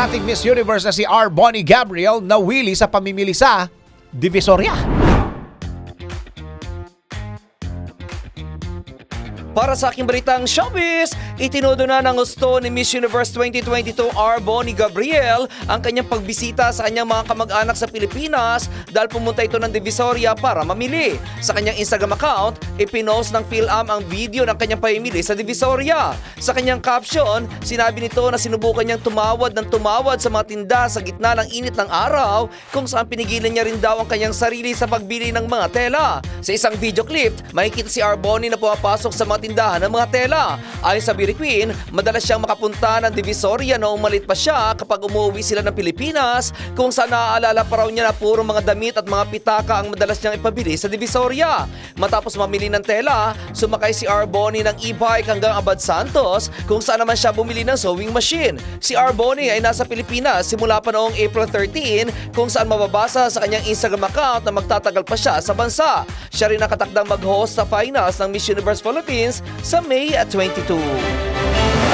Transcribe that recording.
dating Miss Universe na si R. Bonnie Gabriel nawili sa pamimili sa Divisoria. Para sa aking balitang showbiz, itinodo na ng gusto ni Miss Universe 2022 R. Bonnie Gabriel ang kanyang pagbisita sa kanyang mga kamag-anak sa Pilipinas dahil pumunta ito ng Divisoria para mamili. Sa kanyang Instagram account, ipinost ng PhilAm ang video ng kanyang pamimili sa Divisoria. Sa kanyang caption, sinabi nito na sinubukan niyang tumawad ng tumawad sa mga tinda sa gitna ng init ng araw kung saan pinigilan niya rin daw ang kanyang sarili sa pagbili ng mga tela. Sa isang video clip, makikita si R. Bonnie na pumapasok sa mga tindahan ng mga tela. Ayon sa Beauty Queen, madalas siyang makapunta ng Divisoria noong malit pa siya kapag umuwi sila ng Pilipinas kung saan naaalala pa raw niya na puro mga damit at mga pitaka ang madalas niyang ipabili sa Divisoria. Matapos mamili ng tela, sumakay si R. Bonnie ng e-bike hanggang Abad Santos kung saan naman siya bumili ng sewing machine. Si R. Bonnie ay nasa Pilipinas simula pa noong April 13 kung saan mababasa sa kanyang Instagram account na magtatagal pa siya sa bansa. Siya rin nakatakdang mag-host sa finals ng Miss Universe Philippines Philippines sa May 22.